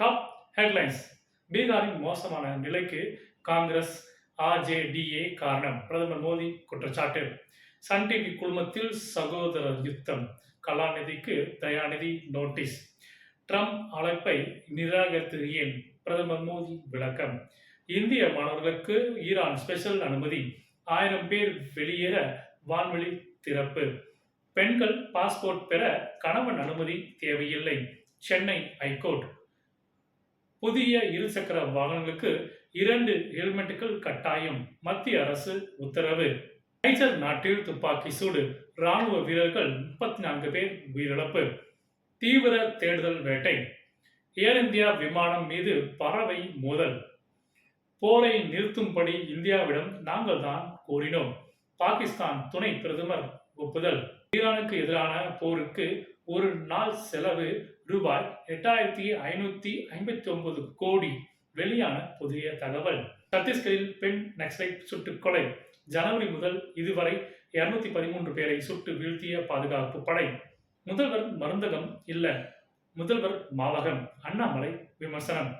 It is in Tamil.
டாப் ஹெட்லைன்ஸ் பீகாரின் மோசமான நிலைக்கு காங்கிரஸ் ஆர்ஜேடிஏ காரணம். பிரதமர் மோடி குற்றச்சாட்டு. சன் டிவி குழுமத்தில் சகோதரர் யுத்தம். கலாநிதிக்கு தயாநிதி நோட்டீஸ். ட்ரம்ப் அழைப்பை நிராகரித்தது ஏன்? பிரதமர் மோடி விளக்கம். இந்திய மாணவர்களுக்கு ஈரான் ஸ்பெஷல் அனுமதி. ஆயிரம் பேர் வெளியேற வான்வெளி திறப்பு. பெண்கள் பாஸ்போர்ட் பெற கணவன் அனுமதி தேவையில்லை. Chennai high court. புதிய இருசக்கர வாகனங்களுக்கு இரண்டு ஹெல்மெட்டுகள் கட்டாயம். மத்திய அரசு உத்தரவு. நைஜர் நாட்டில் துப்பாக்கி சூடு. ராணுவ வீரர்கள் முப்பத்தி நான்கு பேர் உயிரிழப்பு. தீவிர தேடுதல் வேட்டை. ஏர் இந்தியா விமானம் மீது பறவை மோதல். போரை நிறுத்தும்படி இந்தியாவிடம் நாங்கள் தான் கோரினோம். பாகிஸ்தான் துணை பிரதமர் ஒப்புதல். ஈரானுக்கு எதிரான போருக்கு ஒரு நாள் செலவு ரூபாய் எட்டாயிரத்தி ஐநூத்தி ஐம்பத்தி ஒன்பது கோடி. வெளியான புதிய தகவல். சத்தீஸ்கரில் பெண் நக்சலைட் சுட்டுக் கொலை. ஜனவரி முதல் இதுவரை இருநூத்தி பதிமூன்று பேரை சுட்டு வீழ்த்திய பாதுகாப்பு படை. முதல்வர் மருந்தகம் இல்ல. முதல்வர் மாவகம். அண்ணாமலை விமர்சனம்.